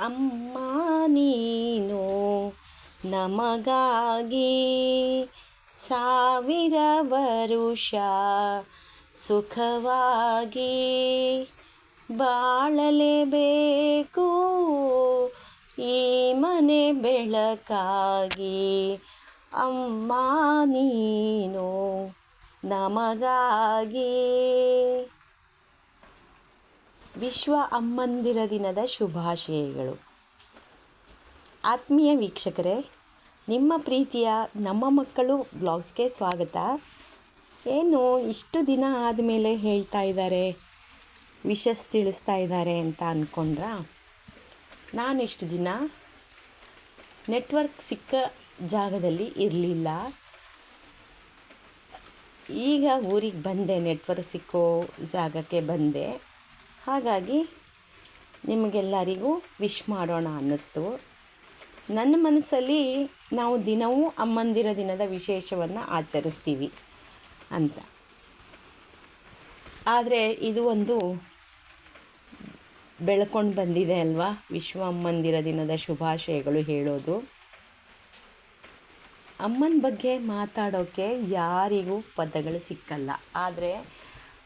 ಅಮ್ಮ ನೀನು ನಮಗಾಗಿ ಸಾವಿರ ವರುಷ ಸುಖವಾಗಿ ಬಾಳಲೇಬೇಕು. ಈ ಮನೆ ಬೆಳಕಾಗಿ ಅಮ್ಮ ನೀನು ನಮಗಾಗಿ ವಿಶ್ವ ಅಮ್ಮಂದಿರ ದಿನದ ಶುಭಾಶಯಗಳು. ಆತ್ಮೀಯ ವೀಕ್ಷಕರೇ, ನಿಮ್ಮ ಪ್ರೀತಿಯ ನಮ್ಮ ಮಕ್ಕಳು ಬ್ಲಾಗ್ಸ್ಗೆ ಸ್ವಾಗತ. ಏನು ಇಷ್ಟು ದಿನ ಆದಮೇಲೆ ಹೇಳ್ತಾ ಇದ್ದಾರೆ ವಿಶಸ್ ತಿಳಿಸ್ತಾ ಇದ್ದಾರೆ ಅಂತ ಅಂದ್ಕೊಂಡ್ರ ನಾನು ಇಷ್ಟು ದಿನ ನೆಟ್ವರ್ಕ್ ಸಿಕ್ಕ ಜಾಗದಲ್ಲಿ ಇರಲಿಲ್ಲ. ಈಗ ಊರಿಗೆ ಬಂದೆ, ನೆಟ್ವರ್ಕ್ ಸಿಕ್ಕೋ ಜಾಗಕ್ಕೆ ಬಂದೆ. ಹಾಗಾಗಿ ನಿಮಗೆಲ್ಲರಿಗೂ ವಿಶ್ ಮಾಡೋಣ ಅನ್ನಿಸ್ತು. ನನ್ನ ಮನಸ್ಸಲ್ಲಿ ನಾವು ದಿನವೂ ಅಮ್ಮಂದಿರ ದಿನದ ವಿಶೇಷವನ್ನು ಆಚರಿಸ್ತೀವಿ ಅಂತ. ಆದರೆ ಇದು ಒಂದು ಬೆಳ್ಕೊಂಡು ಬಂದಿದೆ ಅಲ್ವಾ? ವಿಶ್ವ ಅಮ್ಮಂದಿರ ದಿನದ ಶುಭಾಶಯಗಳು ಹೇಳೋದು. ಅಮ್ಮನ ಬಗ್ಗೆ ಮಾತಾಡೋಕ್ಕೆ ಯಾರಿಗೂ ಪದಗಳು ಸಿಕ್ಕಲ್ಲ. ಆದರೆ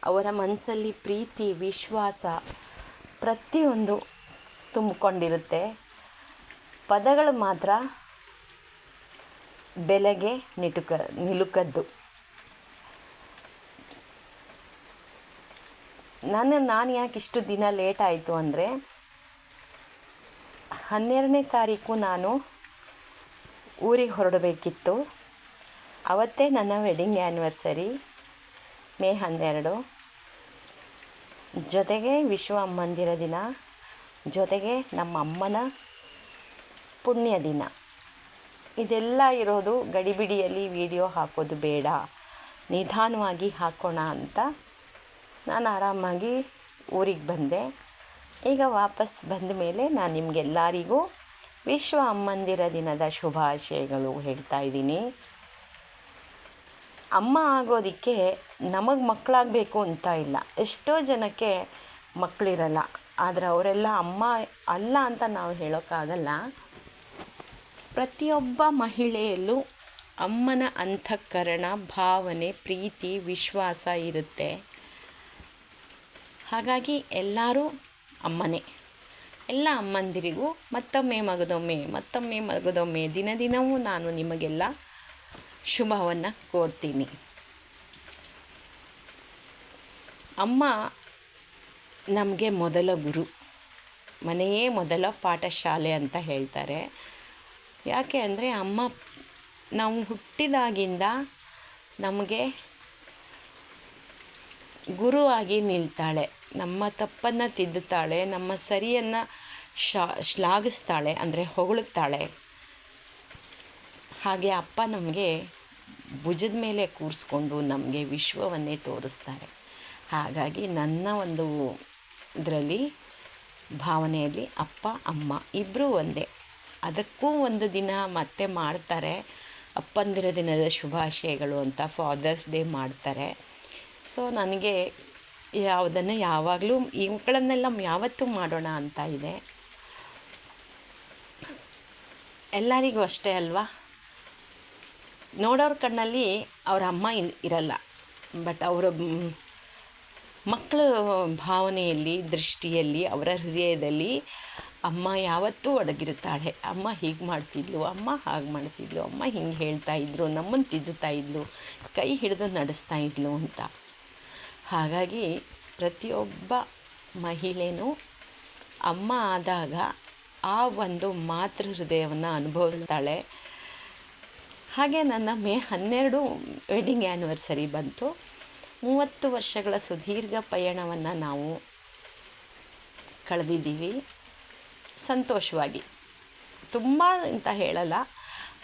ಅವರ ಮನಸ್ಸಲ್ಲಿ ಪ್ರೀತಿ, ವಿಶ್ವಾಸ ಪ್ರತಿಯೊಂದು ತುಂಬಿಕೊಂಡಿರುತ್ತೆ. ಪದಗಳು ಮಾತ್ರ ಬೆಲೆಗೆ ನಿಟುಕ, ನಿಲುಕದ್ದು. ನಾನು ನಾನು ಯಾಕೆ ಇಷ್ಟು ದಿನ ಲೇಟ್ ಆಯಿತು ಅಂದರೆ, ಹನ್ನೆರಡನೇ ತಾರೀಕು ನಾನು ಊರಿಗೆ ಹೊರಡಬೇಕಿತ್ತು. ಅವತ್ತೇ ನನ್ನ ವೆಡ್ಡಿಂಗ್ ಆ್ಯನಿವರ್ಸರಿ ಮೇ ಹನ್ನೆರಡು. ಜೊತೆಗೆ ವಿಶ್ವ ಅಮ್ಮಂದಿರ ದಿನ, ಜೊತೆಗೆ ನಮ್ಮ ಅಮ್ಮನ ಪುಣ್ಯ ದಿನ. ಇದೆಲ್ಲ ಇರೋದು ಗಡಿಬಿಡಿಯಲ್ಲಿ ವಿಡಿಯೋ ಹಾಕೋದು ಬೇಡ. ನಿಧಾನವಾಗಿ ಹಾಕೋಣ ಅಂತ ನಾನು ಆರಾಮಾಗಿ ಊರಿಗೆ ಬಂದೆ. ಈಗ ವಾಪಸ್ ಬಂದ ಮೇಲೆ ನಾನು ನಿಮಗೆಲ್ಲರಿಗೂ ವಿಶ್ವ ಅಮ್ಮಂದಿರ ದಿನದ ಶುಭಾಶಯಗಳು ಹೇಳ್ತಾ ಇದ್ದೀನಿ. ಅಮ್ಮ ಆಗೋದಕ್ಕೆ ನಮಗೆ ಮಕ್ಕಳಾಗಬೇಕು ಅಂತ ಇಲ್ಲ. ಎಷ್ಟೋ ಜನಕ್ಕೆ ಮಕ್ಕಳಿರಲ್ಲ ಆದರೆ ಅವರೆಲ್ಲ ಅಮ್ಮ ಅಲ್ಲ ಅಂತ ನಾವು ಹೇಳೋಕ್ಕಾಗಲ್ಲ. ಪ್ರತಿಯೊಬ್ಬ ಮಹಿಳೆಯಲ್ಲೂ ಅಮ್ಮನ ಅಂತಃಕರಣ, ಭಾವನೆ, ಪ್ರೀತಿ, ವಿಶ್ವಾಸ ಇರುತ್ತೆ. ಹಾಗಾಗಿ ಎಲ್ಲರೂ ಅಮ್ಮನೇ. ಎಲ್ಲ ಅಮ್ಮಂದಿರಿಗೂ ಮತ್ತೊಮ್ಮೆ ಮಗದೊಮ್ಮೆ ಮತ್ತೊಮ್ಮೆ ಮಗದೊಮ್ಮೆ ದಿನ ದಿನವೂ ನಾನು ನಿಮಗೆಲ್ಲ ಶುಭವನ್ನು ಕೋರ್ತೀನಿ. ಅಮ್ಮ ನಮಗೆ ಮೊದಲ ಗುರು. ಮನೆಯೇ ಮೊದಲ ಪಾಠಶಾಲೆ ಅಂತ ಹೇಳ್ತಾರೆ. ಯಾಕೆ ಅಂದರೆ ಅಮ್ಮ ನಾವು ಹುಟ್ಟಿದಾಗಿಂದ ನಮಗೆ ಗುರುವಾಗಿ ನಿಲ್ತಾಳೆ. ನಮ್ಮ ತಪ್ಪನ್ನು ತಿದ್ದುತ್ತಾಳೆ, ನಮ್ಮ ಸರಿಯನ್ನು ಶ್ಲಾಘಿಸ್ತಾಳೆ, ಅಂದರೆ ಹೊಗಳುತ್ತಾಳೆ. ಹಾಗೆ ಅಪ್ಪ ನಮಗೆ ಭುಜದ ಮೇಲೆ ಕೂರಿಸ್ಕೊಂಡು ನಮಗೆ ವಿಶ್ವವನ್ನೇ ತೋರಿಸ್ತಾರೆ. ಹಾಗಾಗಿ ನನ್ನ ಒಂದು ಇದರಲ್ಲಿ, ಭಾವನೆಯಲ್ಲಿ ಅಪ್ಪ, ಅಮ್ಮ ಇಬ್ಬರೂ ಒಂದೇ. ಅದಕ್ಕೂ ಒಂದು ದಿನ ಮತ್ತೆ ಮಾಡ್ತಾರೆ. ಅಪ್ಪಂದಿರ ದಿನದ ಶುಭಾಶಯಗಳು ಅಂತ ಫಾದರ್ಸ್ ಡೇ ಮಾಡ್ತಾರೆ. ಸೊ ನನಗೆ ಯಾವುದನ್ನು ಯಾವಾಗಲೂ ಇವುಗಳನ್ನೆಲ್ಲ ಯಾವತ್ತೂ ಮಾಡೋಣ ಅಂತ ಇದೆ. ಎಲ್ಲರಿಗೂ ಅಷ್ಟೇ ಅಲ್ವಾ? ನೋಡೋರ ಕಣ್ಣಲ್ಲಿ ಅವ್ರ ಅಮ್ಮ ಇರಲ್ಲ. ಬಟ್ ಅವರ ಮಕ್ಕಳ ಭಾವನೆಯಲ್ಲಿ, ದೃಷ್ಟಿಯಲ್ಲಿ, ಅವರ ಹೃದಯದಲ್ಲಿ ಅಮ್ಮ ಯಾವತ್ತೂ ಅಡಗಿರುತ್ತಾಳೆ. ಅಮ್ಮ ಹೀಗೆ ಮಾಡ್ತಿದ್ಲು, ಅಮ್ಮ ಹಾಗೆ ಮಾಡ್ತಿದ್ಲು, ಅಮ್ಮ ಹಿಂಗೆ ಹೇಳ್ತಾ ಇದ್ರು ನಮ್ಮನ್ನು ತಿದ್ದುತ್ತಾ ಇದ್ಲು, ಕೈ ಹಿಡಿದು ನಡೆಸ್ತಾ ಇದ್ಲು ಅಂತ. ಹಾಗಾಗಿ ಪ್ರತಿಯೊಬ್ಬ ಮಹಿಳೆಯೂ ಅಮ್ಮ ಆದಾಗ ಆ ಒಂದು ಮಾತೃ ಹೃದಯವನ್ನು ಅನುಭವಿಸ್ತಾಳೆ. ಹಾಗೆ ನನ್ನ ಮೇ ಹನ್ನೆರಡು ವೆಡ್ಡಿಂಗ್ ಆ್ಯನಿವರ್ಸರಿ ಬಂತು. ಮೂವತ್ತು ವರ್ಷಗಳ ಸುದೀರ್ಘ ಪಯಣವನ್ನು ನಾವು ಕಳೆದಿದ್ದೀವಿ. ಸಂತೋಷವಾಗಿ. ತುಂಬ ಅಂತ ಹೇಳಲ್ಲ,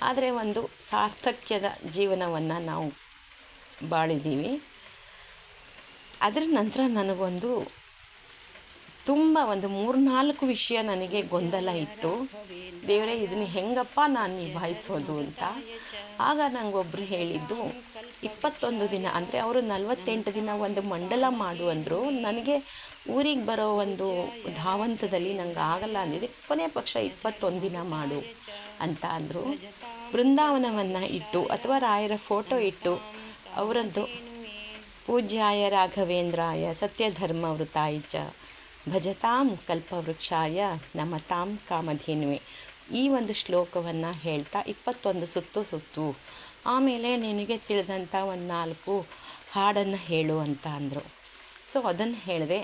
ಆದರೆ ಒಂದು ಸಾರ್ಥಕ್ಯದ ಜೀವನವನ್ನು ನಾವು ಬಾಳಿದ್ದೀವಿ. ಅದರ ನಂತರ ನನಗೊಂದು ತುಂಬ ಒಂದು ಮೂರು ನಾಲ್ಕು ವಿಷಯ ನನಗೆ ಗೊಂದಲ ಇತ್ತು. ದೇವರೇ, ಇದನ್ನ ಹೆಂಗಪ್ಪ ನಾನು ನಿಭಾಯಿಸೋದು ಅಂತ. ಆಗ ನನಗೊಬ್ಬರು ಹೇಳಿದ್ದು, ಇಪ್ಪತ್ತೊಂದು ದಿನ, ಅಂದರೆ ಅವರು ನಲವತ್ತೆಂಟು ದಿನ ಒಂದು ಮಂಡಲ ಮಾಡು ಅಂದರು. ನನಗೆ ಊರಿಗೆ ಬರೋ ಒಂದು ಧಾವಂತದಲ್ಲಿ ನಂಗೆ ಆಗಲ್ಲ ಅಂದಿದೆ ಕೊನೆ ಪಕ್ಷ ಇಪ್ಪತ್ತೊಂದು ದಿನ ಮಾಡು ಅಂತ ಅಂದರು. ಬೃಂದಾವನವನ್ನು ಇಟ್ಟು, ಅಥವಾ ರಾಯರ ಫೋಟೋ ಇಟ್ಟು, ಅವರದ್ದು ಪೂಜ್ಯಾಯ ರಾಘವೇಂದ್ರಾಯ ಸತ್ಯಧರ್ಮವೃತಾಯ ಚ ಭಜತಾಂ ಕಲ್ಪವೃಕ್ಷಾಯ ನಮತಾಂ ಕಾಮಧೇನುವೆ. ಈ ಒಂದು ಶ್ಲೋಕವನ್ನು ಹೇಳ್ತಾ ಇಪ್ಪತ್ತೊಂದು ಸುತ್ತು ಸುತ್ತು. ಆಮೇಲೆ ನಿನಗೆ ತಿಳಿದಂಥ ಒಂದು ನಾಲ್ಕು ಹಾಡನ್ನು ಹೇಳು ಅಂತ ಅಂದರು. ಸೊ ಅದನ್ನು ಹೇಳಿದೆ,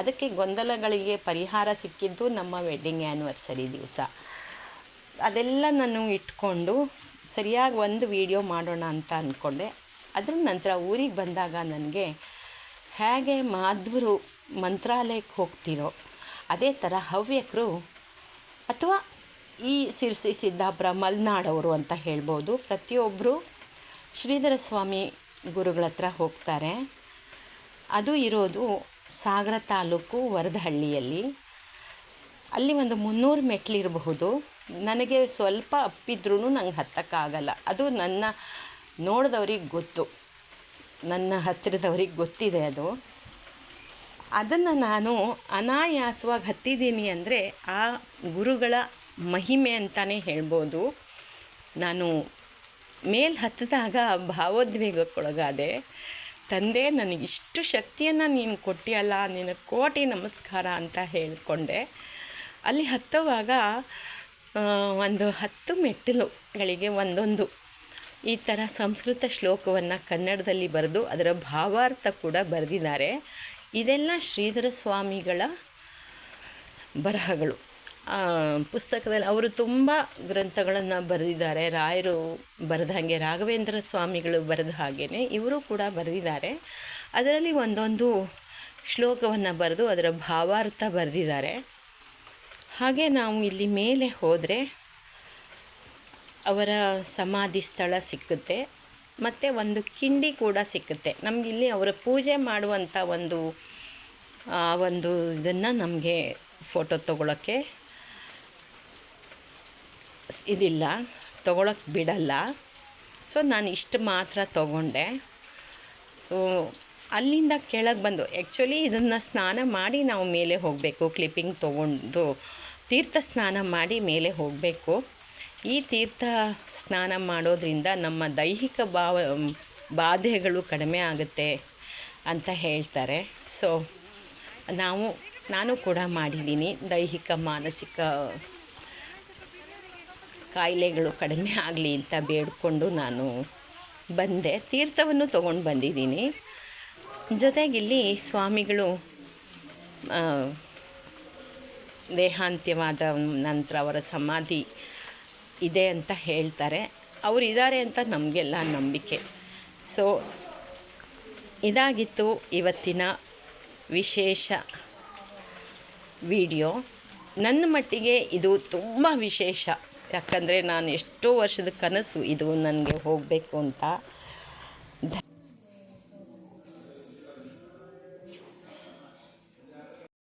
ಅದಕ್ಕೆ ಗೊಂದಲಗಳಿಗೆ ಪರಿಹಾರ ಸಿಕ್ಕಿದ್ದು ನಮ್ಮ ವೆಡ್ಡಿಂಗ್ ಆ್ಯನಿವರ್ಸರಿ ದಿವಸ. ಅದೆಲ್ಲ ನಾನು ಇಟ್ಕೊಂಡು ಸರಿಯಾಗಿ ಒಂದು ವೀಡಿಯೋ ಮಾಡೋಣ ಅಂತ ಅಂದ್ಕೊಂಡೆ ಅದರ ನಂತರ ಊರಿಗೆ ಬಂದಾಗ ನನಗೆ ಹೇಗೆ ಮಾಧ್ವರು ಮಂತ್ರಾಲಯಕ್ಕೆ ಹೋಗ್ತಿರೋ ಅದೇ ಥರ ಹವ್ಯಕರು ಅಥವಾ ಈ ಸಿರ್ಸಿ ಸಿದ್ದಾಪುರ ಮಲ್ನಾಡವರು ಅಂತ ಹೇಳ್ಬೋದು ಪ್ರತಿಯೊಬ್ಬರು ಶ್ರೀಧರ ಸ್ವಾಮಿ ಗುರುಗಳ ಹತ್ರ ಹೋಗ್ತಾರೆ. ಅದು ಇರೋದು ಸಾಗರ ತಾಲೂಕು ವರದಹಳ್ಳಿಯಲ್ಲಿ. ಅಲ್ಲಿ ಒಂದು ಮುನ್ನೂರು ಮೆಟ್ಲಿರಬಹುದು ನನಗೆ ಸ್ವಲ್ಪ ಅಪ್ಪಿದ್ರೂ ನಂಗೆ ಹತ್ತಕ್ಕಾಗಲ್ಲ. ಅದು ನನ್ನ ನೋಡಿದವ್ರಿಗೆ ಗೊತ್ತು. ನನ್ನ ಹತ್ತಿರದವ್ರಿಗೆ ಗೊತ್ತಿದೆ ಅದು. ಅದನ್ನು ನಾನು ಅನಾಯಾಸವಾಗಿ ಹತ್ತಿದ್ದೀನಿ ಅಂದರೆ ಆ ಗುರುಗಳ ಮಹಿಮೆ ಅಂತಲೇ ಹೇಳ್ಬೋದು. ನಾನು ಮೇಲೆ ಹತ್ತಿದಾಗ ಭಾವೋದ್ವೇಗಕ್ಕೊಳಗಾದೆ. ತಂದೆ, ನನಗಿಷ್ಟು ಶಕ್ತಿಯನ್ನು ನೀನು ಕೊಟ್ಟಿಯಲ್ಲ ನಿನಗೆ ಕೋಟಿ ನಮಸ್ಕಾರ ಅಂತ ಹೇಳಿಕೊಂಡೆ. ಅಲ್ಲಿ ಹತ್ತುವಾಗ ಒಂದು ಹತ್ತು ಮೆಟ್ಟಿಲುಗಳಿಗೆ ಒಂದೊಂದು ಈ ಥರ ಸಂಸ್ಕೃತ ಶ್ಲೋಕವನ್ನು ಕನ್ನಡದಲ್ಲಿ ಬರೆದು ಅದರ ಭಾವಾರ್ಥ ಕೂಡ ಬರೆದಿದ್ದಾರೆ. ಇದೆಲ್ಲ ಶ್ರೀಧರ ಸ್ವಾಮಿಗಳ ಬರಹಗಳು. ಪುಸ್ತಕದಲ್ಲಿ ಅವರು ತುಂಬ ಗ್ರಂಥಗಳನ್ನು ಬರೆದಿದ್ದಾರೆ. ರಾಯರು ಬರೆದ ಹಾಗೆ, ರಾಘವೇಂದ್ರ ಸ್ವಾಮಿಗಳು ಬರೆದ ಹಾಗೇ ಇವರು ಕೂಡ ಬರೆದಿದ್ದಾರೆ. ಅದರಲ್ಲಿ ಒಂದೊಂದು ಶ್ಲೋಕವನ್ನು ಬರೆದು ಅದರ ಭಾವಾರ್ಥ ಬರೆದಿದ್ದಾರೆ. ಹಾಗೆ ನಾವು ಇಲ್ಲಿ ಮೇಲೆ ಹೋದರೆ ಅವರ ಸಮಾಧಿ ಸ್ಥಳ ಸಿಕ್ಕುತ್ತೆ. ಮತ್ತು ಒಂದು ಕಿಂಡಿ ಕೂಡ ಸಿಕ್ಕುತ್ತೆ. ನಮಗಿಲ್ಲಿ ಅವರ ಪೂಜೆ ಮಾಡುವಂಥ ಒಂದು ಒಂದು ಇದನ್ನು ನಮಗೆ ಫೋಟೋ ತೊಗೊಳಕ್ಕೆ ಇದಿಲ್ಲ ತೊಗೊಳಕ್ಕೆ ಬಿಡಲ್ಲ. ಸೊ, ನಾನು ಇಷ್ಟು ಮಾತ್ರ ತೊಗೊಂಡೆ. ಸೊ, ಅಲ್ಲಿಂದ ಕೆಳಗೆ ಬಂದು ಆ್ಯಕ್ಚುಲಿ ಇದನ್ನು ಸ್ನಾನ ಮಾಡಿ ನಾವು ಮೇಲೆ ಹೋಗಬೇಕು. ಕ್ಲಿಪ್ಪಿಂಗ್ ತೊಗೊಂಡು, ತೀರ್ಥ ಸ್ನಾನ ಮಾಡಿ ಮೇಲೆ ಹೋಗಬೇಕು. ಈ ತೀರ್ಥ ಸ್ನಾನ ಮಾಡೋದ್ರಿಂದ ನಮ್ಮ ದೈಹಿಕ ಭಾವ ಬಾಧೆಗಳು ಕಡಿಮೆ ಆಗುತ್ತೆ ಅಂತ ಹೇಳ್ತಾರೆ. ಸೊ ನಾವು, ನಾನು ಕೂಡ ಮಾಡಿದ್ದೀನಿ ದೈಹಿಕ, ಮಾನಸಿಕ ಕಾಯಿಲೆಗಳು ಕಡಿಮೆ ಆಗಲಿ ಅಂತ ಬೇಡಿಕೊಂಡು ನಾನು ಬಂದೆ. ತೀರ್ಥವನ್ನು ತೊಗೊಂಡು ಬಂದಿದ್ದೀನಿ. ಜೊತೆಗಿಲ್ಲಿ ಸ್ವಾಮಿಗಳು ದೇಹಾಂತ್ಯವಾದ ನಂತರ ಅವರ ಸಮಾಧಿ ಇದೆ ಅಂತ ಹೇಳ್ತಾರೆ. ಅವರು ಇದ್ದಾರೆ ಅಂತ ನಮಗೆಲ್ಲ ನಂಬಿಕೆ. ಸೊ ಇದಾಗಿತ್ತು ಇವತ್ತಿನ ವಿಶೇಷ ವಿಡಿಯೋ. ನನ್ನ ಮಟ್ಟಿಗೆ ಇದು ತುಂಬ ವಿಶೇಷ. ಯಾಕಂದರೆ ನಾನು ಎಷ್ಟೋ ವರ್ಷದ ಕನಸು ಇದು ನನಗೆ ಹೋಗಬೇಕು ಅಂತ.